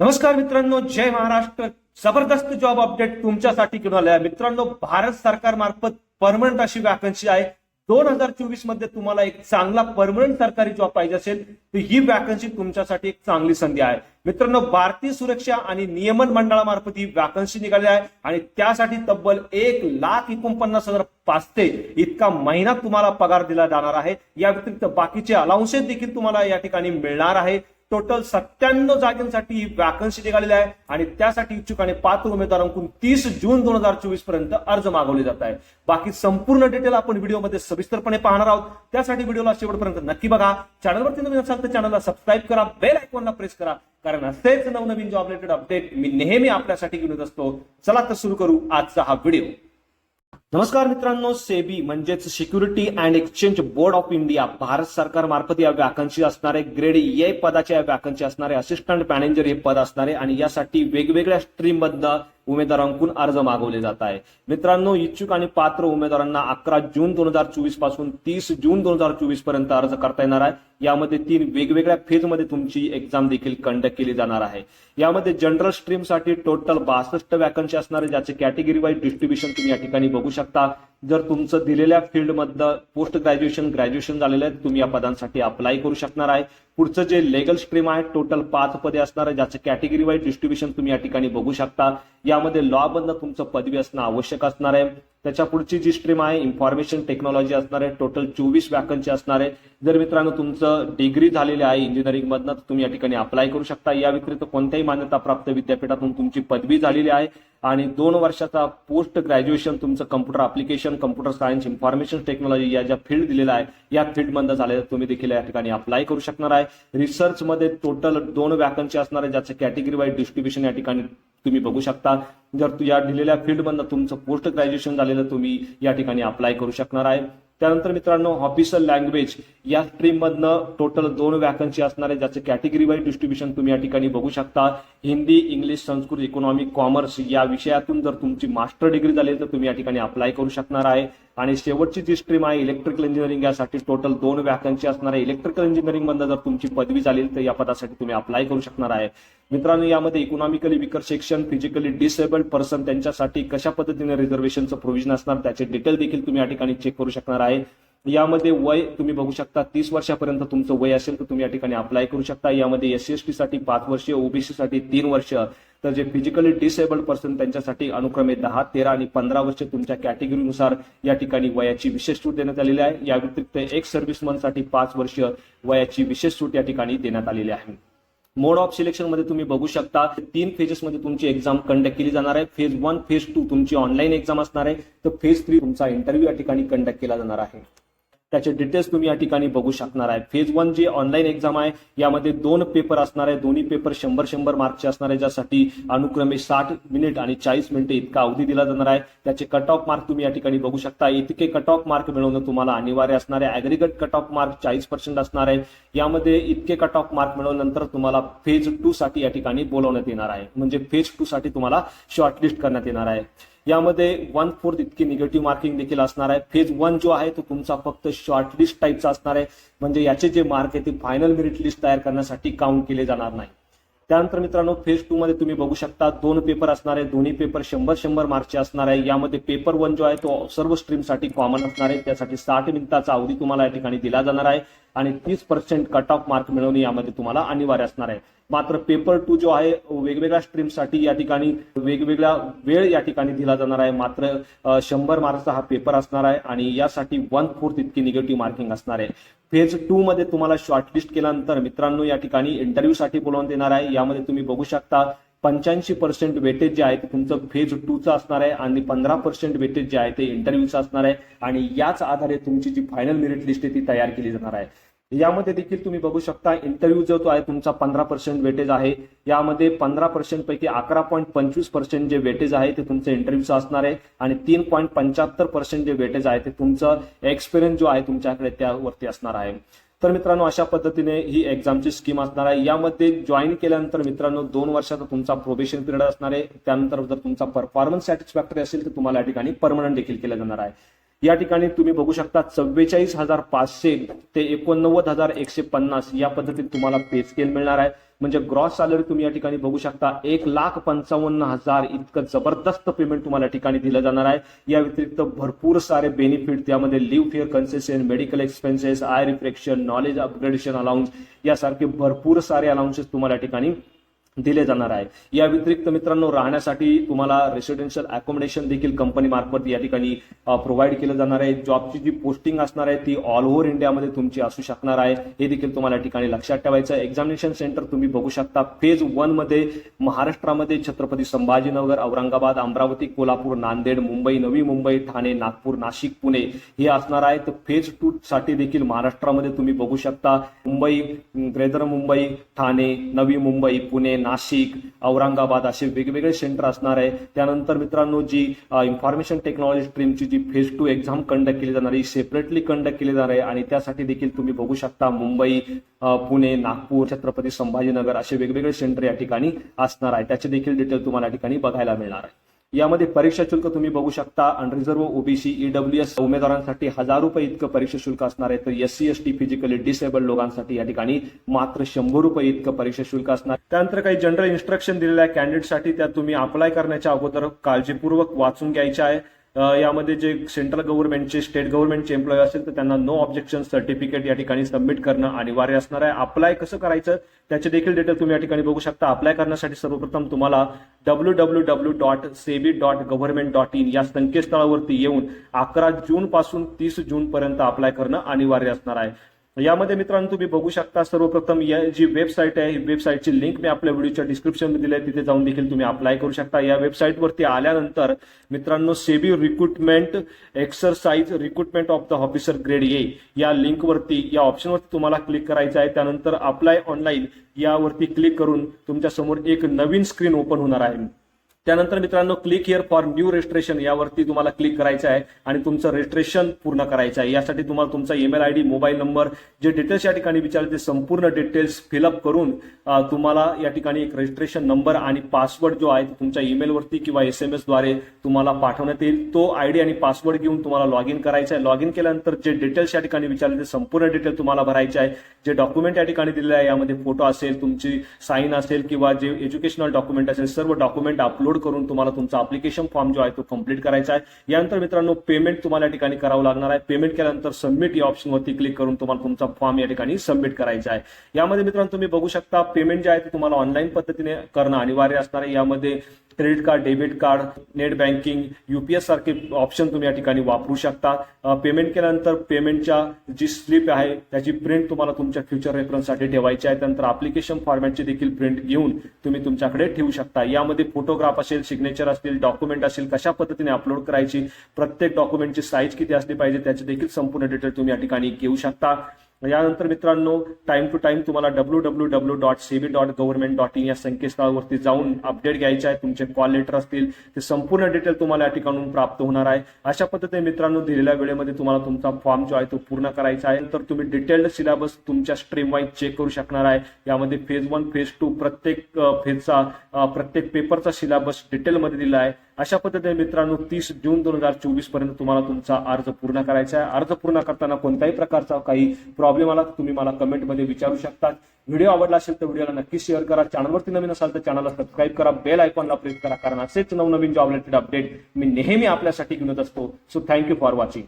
नमस्कार मित्रांनो जय महाराष्ट्र. जबरदस्त जॉब अपडेट तुमच्यासाठी घेऊन आलाय. मित्रांनो भारत सरकार मार्फत परमनंट अशी वॅकन्सी आहे. दोन हजार चोवीसमध्ये तुम्हाला एक चांगला परमनंट सरकारी जॉब पाहिजे असेल तर ही वॅकन्सी तुमच्यासाठी एक चांगली संधी आहे. मित्रांनो भारतीय सुरक्षा आणि नियमन मंडळामार्फत ही वॅकन्सी निघाली आहे आणि त्यासाठी तब्बल एक लाख एकोणपन्नास हजार पाच ते इतका महिना तुम्हाला पगार दिला जाणार आहे. या व्यतिरिक्त बाकीचे अलाउन्सेस देखील तुम्हाला या ठिकाणी मिळणार आहे. टोटल सत्त्याण्णव जागांसाठी ही वॅकन्सी निघालेली आहे. आणि त्यासाठी इच्छुक आणि पात्र उमेदवारांकडून तीस जून दोन हजार चोवीसपर्यंत अर्ज मागवले जात आहे बाकी संपूर्ण डिटेल आपण व्हिडिओमध्ये सविस्तरपणे पाहणार आहोत. त्यासाठी व्हिडिओला शेवटपर्यंत नक्की बघा. चॅनलवरती नवीन असाल तर चॅनलला सबस्क्राईब करा. बेल आयकॉनला प्रेस करा. कारण असेच नवनवीन जॉब रिलेटेड अपडेट मी नेहमी आपल्यासाठी घेऊन येत असतो. चला तर सुरू करू आजचा हा व्हिडिओ. नमस्कार मित्रांनो सेबी म्हणजेच security and exchange board of India Bharat सरकार मार्फत या व्याकन्सी असणारे ग्रेड ए पदाच्या वॅकन्सी असणारे असिस्टंट मॅनेजर हे पद असणारे आणि यासाठी वेगवेगळ्या स्ट्रीमबद्दल उमेदवारांकडून अर्ज मागवले जात आहे मित्रांनो इच्छुक आणि पात्र उमेदवारांना अकरा जून दोन हजार चोवीसपासून तीस जून दोन हजार चोवीसपर्यंत अर्ज करता येणार आहे. यामध्ये तीन वेगवेगळ्या फेजमध्ये तुमची एक्झाम देखील कंडक्ट केली जाणार आहे. यामध्ये जनरल स्ट्रीमसाठी टोटल बासष्ट वॅकन्सी असणार आहे ज्याचे कॅटेगरी वाईज डिस्ट्रीब्युशन तुम्ही या ठिकाणी बघू शकता. जर तुमचं दिलेल्या फील्डमधलं पोस्ट ग्रॅज्युएशन ग्रॅज्युएशन झालेलं आहे तुम्ही या पदांसाठी अप्लाय करू शकणार आहे. पुढचं जे लेगल स्ट्रीम आहे टोटल पाच पदे असणार आहे ज्याचं कॅटेगरी वाईज डिस्ट्रीब्युशन तुम्ही या ठिकाणी बघू शकता. यामध्ये लॉ बंद तुमचं पदवी असणं आवश्यक असणार आहे. त्याच्या पुढची जी स्ट्रीम आहे इन्फॉर्मेशन टेक्नॉलॉजी असणार आहे टोटल चोवीस वॅकन्सी असणार आहे. जर मित्रांनो तुमचं डिग्री झालेली आहे इंजिनिअरिंग मधनं तर तुम्ही या ठिकाणी अप्लाय करू शकता. या व्यतिरिक्त कोणत्याही मान्यता प्राप्त विद्यापीठातून तुमची पदवी झालेली आहे. आणि दोन वर्षाचा पोस्ट ग्रॅज्युएशन तुमचं computer application computer science information technology या ज्या फील्ड दिलेला आहे या फील्डमधनं झालेलं तुम्ही देखील या ठिकाणी अप्लाय करू शकणार आहे. रिसर्च मध्ये टोटल दोन वॅकन्सी असणार आहे ज्याचं कॅटेगरी वाईज डिस्ट्रीब्युशन या ठिकाणी तुम्ही बघू शकता. जर तू या दिलेल्या फील्डमधनं तुमचं पोस्ट ग्रॅज्युएशन झालेलं तुम्ही या ठिकाणी अप्लाय करू शकणार आहे. त्यानंतर मित्रांनो ऑफिशियल लँग्वेज या स्ट्रीममधनं टोटल दोन वॅकन्सी असणार आहे ज्याचं कॅटेगरी वाईज डिस्ट्रीब्युशन तुम्ही या ठिकाणी बघू शकता. Hindi English Sanskrit economic commerce या विषयातून जर तुमची मास्टर डिग्री झाली तर तुम्ही या ठिकाणी अप्लाय करू शकणार आहे. आणि शेवटची जी स्ट्रीम आहे इलेक्ट्रिकल इंजिनिअरिंग यासाठी टोटल दोन वॅकन्सी असणार आहे. इलेक्ट्रिकल इंजिनिअरिंग मधनं जर तुमची पदवी झाली तर या पदासाठी तुम्ही अप्लाय करू शकणार आहे. मित्रांनो यामध्ये economically weaker section physically disabled person त्यांच्यासाठी कशा पद्धतीने रिझर्वेशनचं प्रोव्हिजन असणार त्याचे डिटेल देखील तुम्ही या ठिकाणी चेक करू शकणार आहे. यामध्ये वय तुम्ही बघू शकता तीस वर्षापर्यंत तुमचं वय असेल तर तुम्ही या ठिकाणी अप्लाय करू शकता. यामध्ये एस सी साठी पाच वर्ष ओबीसी साठी तीन वर्ष. तर जे फिजिकली डिसेबल्ड पर्सन त्यांच्यासाठी अनुक्रमे दहा तेरा आणि पंधरा वर्ष तुमच्या कॅटेगरीनुसार या ठिकाणी वयाची विशेष सूट देण्यात आलेली आहे. या व्यतिरिक्त एक सर्व्हिसमनसाठी पाच वर्ष वयाची विशेष सूट या ठिकाणी देण्यात आलेली आहे. मोड ऑफ सिलेक्शनमध्ये तुम्ही बघू शकता तीन फेजेसमध्ये तुमची एक्झाम कंडक्ट केली जाणार आहे. फेज वन फेज टू तुमची ऑनलाईन एक्झाम असणार आहे. तर फेज थ्री तुमचा इंटरव्ह्यू या ठिकाणी कंडक्ट केला जाणार आहे. त्याचे डिटेल्स तुम्ही या ठिकाणी बघू शकणार आहे. फेज वन जे ऑनलाईन एक्झाम आहे यामध्ये दोन पेपर असणार आहे. दोन्ही पेपर शंभर शंभर मार्कचे असणार आहे ज्यासाठी अनुक्रमे साठ मिनिट आणि चाळीस मिनिटे इतका अवधी दिला जाणार आहे. त्याचे कट ऑफ मार्क तुम्ही या ठिकाणी बघू शकता. इतके कट ऑफ मार्क मिळवणं तुम्हाला अनिवार्य असणार आहे. अॅग्रिगेट कट ऑफ मार्क चाळीस पर्सेंट असणार आहे. यामध्ये इतके कट ऑफ मार्क मिळवल्यानंतर तुम्हाला फेज टू साठी या ठिकाणी बोलवण्यात येणार आहे. म्हणजे फेज टू साठी तुम्हाला शॉर्टलिस्ट करण्यात येणार आहे. यामध्ये वन फोर्थ इतकी निगेटिव्ह मार्किंग देखील असणार आहे. फेज वन जो आहे तो तुमचा फक्त शॉर्टलिस्ट टाईपचा असणार आहे. म्हणजे याचे जे मार्क आहे ते फायनल मेरिट लिस्ट तयार करण्यासाठी काउंट केले जाणार नाही. त्यानंतर मित्रांनो फेज टू मध्ये तुम्ही बघू शकता दोन पेपर असणार आहे. दोन्ही पेपर शंभर शंभर मार्कचे असणार आहे. यामध्ये पेपर वन जो आहे तो सर्व स्ट्रीमसाठी कॉमन असणार आहे. त्यासाठी साठ मिनिटाचा अवधी तुम्हाला या ठिकाणी दिला जाणार आहे. आणि तीस पर्सेंट कट ऑफ मार्क मिळवणे यामध्ये तुम्हाला अनिवार्य असणार आहे. मात्र पेपर टू जो आहे वेगवेगळ्या स्ट्रीमसाठी या ठिकाणी वेगवेगळा वेळ या ठिकाणी दिला जाणार आहे. मात्र शंभर मार्कचा हा पेपर असणार आहे आणि यासाठी वन फोर्थ इतकी निगेटिव्ह मार्किंग असणार आहे. फेज टू मध्ये तुम्हाला शॉर्टलिस्ट केल्यानंतर मित्रांनो या ठिकाणी इंटरव्ह्यूसाठी बोलवण्यात येणार आहे. यामध्ये तुम्ही बघू शकता पंच्याऐंशी पर्सेंट वेटेज जे आहे ते तुमचं फेज टूचं असणार आहे आणि पंधरा पर्सेंट वेटेज जे आहे ते इंटरव्ह्यूचं असणार आहे. आणि याच आधारे तुमची जी फायनल मेरिट लिस्ट आहे ती तयार केली जाणार आहे. यामध्ये देखील तुम्ही बघू शकता इंटरव्ह्यू जो तो आहे तुमचा पंधरा पर्सेंट वेटेज आहे. यामध्ये पंधरा पर्सेंट पैकी अकरा पॉईंट पंचवीस पर्सेंट जे वेटेज आहे ते तुमचं इंटरव्ह्यूचं असणार आहे. आणि तीन पॉईंट पंच्याहत्तर पर्सेंट जे वेटेज आहे ते तुमचं एक्सपिरियन्स जो आहे तुमच्याकडे त्यावरती असणार आहे. तर मित्रांनो अशा पद्धतीने ही एक्झामची स्कीम असणार आहे. यामध्ये जॉईन केल्यानंतर मित्रांनो दोन वर्षाचा तुमचा प्रोबेशन पिरियड असणार आहे. त्यानंतर जर तुमचा परफॉर्मन्स सॅटिस्फॅक्टरी असेल तर तुम्हाला या ठिकाणी परमनंट देखील केलं जाणार आहे. या ठिकाणी तुम्ही बघू शकता चव्वेचाळीस हजार पाचशे ते एकोणनव्वद हजार एकशे पन्नास या पद्धतीत तुम्हाला पे स्केल मिळणार आहे. म्हणजे ग्रॉस सॅलरी तुम्ही या ठिकाणी बघू शकता एक लाख पंचावन्न हजार इतकं जबरदस्त पेमेंट तुम्हाला या ठिकाणी दिलं जाणार आहे. या व्यतिरिक्त भरपूर सारे बेनिफिट त्यामध्ये leave fare concession medical expenses eye refraction knowledge upgradation allowance यासारखे भरपूर सारे अलाउन्सेस तुम्हाला या ठिकाणी दिले जाणार आहे. या व्यतिरिक्त मित्रांनो राहण्यासाठी तुम्हाला रेसिडेन्शियल अकोमोडेशन देखील कंपनी मार्फत या ठिकाणी प्रोव्हाइड केलं जाणार आहे. जॉबची जी पोस्टिंग असणार आहे ती ऑल ओव्हर इंडियामध्ये तुमची असू शकणार आहे. हे देखील तुम्हाला या ठिकाणी लक्षात ठेवायचं एक्झामिनेशन सेंटर तुम्ही बघू शकता. फेज वनमध्ये महाराष्ट्रामध्ये छत्रपती संभाजीनगर औरंगाबाद अमरावती कोल्हापूर नांदेड मुंबई नवी मुंबई ठाणे नागपूर नाशिक पुणे हे असणार आहे. तर फेज टू साठी देखील महाराष्ट्रामध्ये तुम्ही बघू शकता. मुंबई ग्रेटर मुंबई ठाणे नवी मुंबई पुणे नाशिक औरंगाबाद असे वेगवेगळे सेंटर असणार आहे. त्यानंतर मित्रांनो जी इन्फॉर्मेशन टेक्नॉलॉजी स्ट्रीमची जी फेज टू एक्झाम कंडक्ट केली जाणार आहे सेपरेटली कंडक्ट केली जाणार आहे. आणि त्यासाठी देखील तुम्ही बघू शकता मुंबई पुणे नागपूर छत्रपती संभाजीनगर असे वेगवेगळे सेंटर या ठिकाणी असणार आहे. त्याचे देखील डिटेल तुम्हाला या ठिकाणी बघायला मिळणार आहे. यामध्ये परीक्षा शुल्क तुम्ही बघू शकता. अनरिझर्व्ह ओबीसी ईडब्ल्यू एस उमेदवारांसाठी हजार रुपये इतकं परीक्षा शुल्क असणार आहे. तर SC ST S T physically disable लोकांसाठी या ठिकाणी मात्र शंभर रुपये इतकं परीक्षा शुल्क असणार. त्यानंतर काही जनरल इन्स्ट्रक्शन दिलेल्या आहे कॅन्डिडेटसाठी त्या तुम्ही अप्लाय करण्याच्या अगोदर काळजीपूर्वक वाचून घ्यायच्या आहे. यामध्ये जे सेंट्रल गव्हर्नमेंटचे स्टेट गव्हर्नमेंटचे एम्प्लॉई असेल तर त्यांना नो ऑब्जेक्शन सर्टिफिकेट या ठिकाणी सबमिट करणं अनिवार्य असणार आहे. अप्लाय कसं करायचं त्याचे देखील डिटेल तुम्ही या ठिकाणी बघू शकता. अप्लाय करण्यासाठी सर्वप्रथम तुम्हाला W W W dot SEBI dot government dot in या संकेतस्थळावरती येऊन अकरा जून पासून तीस जून पर्यंत अप्लाय करणं अनिवार्य असणार आहे. यामध्ये मित्रांनो तुम्ही बघू शकता सर्वप्रथम या जी वेबसाईट आहे ही वेबसाईटची लिंक मी आपल्या व्हिडिओच्या डिस्क्रिप्शनमध्ये दिली आहे. तिथे जाऊन देखील तुम्ही अप्लाय करू शकता. या वेबसाईटवरती आल्यानंतर मित्रांनो SEBI recruitment exercise recruitment of the officer grade A या लिंकवरती या ऑप्शनवरती तुम्हाला क्लिक करायचं आहे. त्यानंतर अप्लाय ऑनलाईन यावरती क्लिक करून तुमच्यासमोर एक नवीन स्क्रीन ओपन होणार आहे. त्यानंतर मित्रांनो click here for new registration यावरती तुम्हाला क्लिक करायचं आहे आणि तुमचं रजिस्ट्रेशन पूर्ण करायचं आहे. यासाठी तुम्हाला तुमचा email I D mobile number जे डिटेल्स या ठिकाणी विचारले ते संपूर्ण डिटेल्स फिलअप करून तुम्हाला या ठिकाणी एक रजिस्ट्रेशन नंबर आणि पासवर्ड जो आहे तो तुमच्या ईमेलवरती किंवा एस एमद्वारे तुम्हाला पाठवण्यात येईल. तो आय डी आणि पासवर्ड घेऊन तुम्हाला लॉग इन करायचा आहे. लॉग इन केल्यानंतर जे डिटेल्स या ठिकाणी विचारले ते संपूर्ण डिटेल तुम्हाला भरायचे आहे. जे डॉक्युमेंट या ठिकाणी दिलेले आहे यामध्ये फोटो असेल तुमची साईन असेल किंवा जे एज्युकेशनल डॉक्युमेंट असेल सर्व डॉक्युमेंट अपलोड करून तुम्हाला तुमचा अप्लिकेशन फॉर्म जो आहे तो कंप्लीट करायचा आहे. यानंतर मित्रांनो पेमेंट तुम्हाला या ठिकाणी करावं लागणार आहे. पेमेंट केल्यानंतर सबमिट या ऑप्शनवरती क्लिक करून तुम्हाला तुमचा फॉर्म या ठिकाणी सबमिट करायचा आहे. यामध्ये मित्रांनो तुम्ही बघू शकता पेमेंट जे आहे ते तुम्हाला ऑनलाईन पद्धतीने करणं अनिवार्य असणार आहे. यामध्ये credit card debit card net banking UPI सारखे ऑप्शन तुम्ही या ठिकाणी वापरू शकता. पेमेंट केल्यानंतर पेमेंटच्या जी स्लिप आहे त्याची प्रिंट तुम्हाला तुमच्या फ्युचर रेफरन्ससाठी ठेवायची आहे. त्यानंतर अप्लिकेशन फॉर्मॅटची देखील प्रिंट घेऊन तुम्ही तुमच्याकडे ठेवू शकता. यामध्ये फोटोग्राफ असेल सिग्नेचर असतील डॉक्युमेंट असेल कशा पद्धतीने अपलोड करायची प्रत्येक डॉक्युमेंटची साईज किती असली पाहिजे त्याचे देखील संपूर्ण डिटेल तुम्ही या ठिकाणी घेऊ शकता. यानंतर मित्रांनो टाइम टू टाइम तुम्हाला W W W dot SEBI dot government dot in या संकेतस्थळावरती जाऊन अपडेट घ्यायचे आहे तुमचे कॉल लेटर असतील ते संपूर्ण डिटेल तुम्हाला या ठिकाणून प्राप्त होणार आहे. अशा पद्धतीने मित्रांनो दिलेल्या वेळेमध्ये तुम्हाला तुमचा फॉर्म जो आहे तो पूर्ण करायचा आहे. तर तुम्ही डिटेल्ड सिलेबस तुमच्या स्ट्रीम वाईज चेक करू शकणार आहे. यामध्ये फेज वन फेज टू प्रत्येक फेजचा प्रत्येक पेपरचा सिलेबस डिटेलमध्ये दिला आहे. अशा पद्धतीने मित्रांनो तीस जून दोन हजार चोवीसपर्यंत तुम्हाला तुमचा अर्ज पूर्ण करायचा आहे. अर्ज पूर्ण करताना कोणत्याही प्रकारचा काही प्रॉब्लेम आला तर तुम्ही मला कमेंटमध्ये विचारू शकता व्हिडिओ आवडला असेल तर व्हिडिओला नक्की शेअर करा. चॅनलवरती नवीन असाल तर चॅनलला सबस्क्राईब करा. बेल आयकॉनला प्रेस करा. कारण असेच नवनवीन जॉब रिलेटेड अपडेट मी नेहमी आपल्यासाठी घेऊन असतो. So thank you for watching